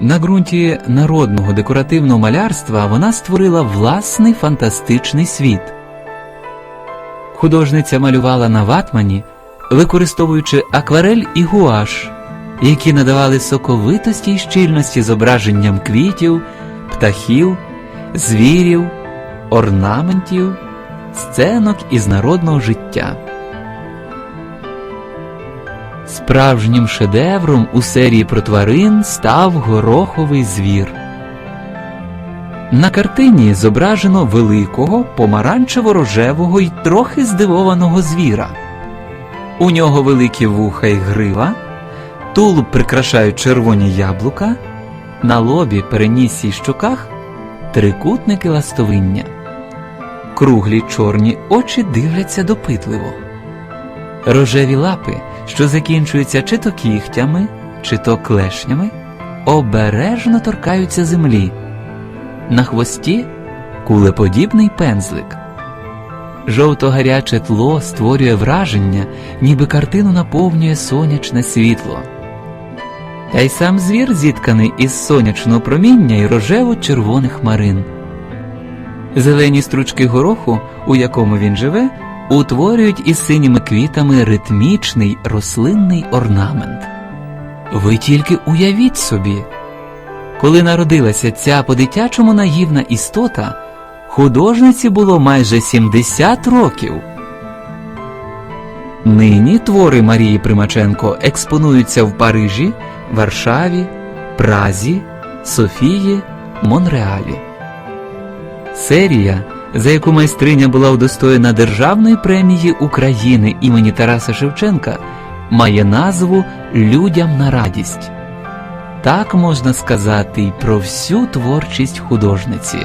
На ґрунті народного декоративного малярства вона створила власний фантастичний світ. Художниця малювала на ватмані, використовуючи акварель і гуаш, які надавали соковитості й щільності зображенням квітів, птахів, звірів, орнаментів, сценок із народного життя. Справжнім шедевром у серії про тварин став гороховий звір. На картині зображено великого, помаранчево-рожевого й трохи здивованого звіра. У нього великі вуха й грива, тулуб прикрашають червоні яблука, на лобі, перенісі й щоках трикутники ластовиння. Круглі чорні очі дивляться допитливо. Рожеві лапи, що закінчуються чи то кігтями, чи то клешнями, обережно торкаються землі. На хвості кулеподібний пензлик. Жовто-гаряче тло створює враження, ніби картину наповнює сонячне світло. Та й сам звір зітканий із сонячного проміння і рожево-червоних хмарин. Зелені стручки гороху, у якому він живе, утворюють із синіми квітами ритмічний рослинний орнамент. Ви тільки уявіть собі, коли народилася ця по-дитячому наївна істота, художниці було майже 70 років. Нині твори Марії Примаченко експонуються в Парижі, Варшаві, Празі, Софії, Монреалі. Серія, за яку майстриня була удостоєна Державної премії України імені Тараса Шевченка, має назву Людям на радість. Так можна сказати й про всю творчість художниці.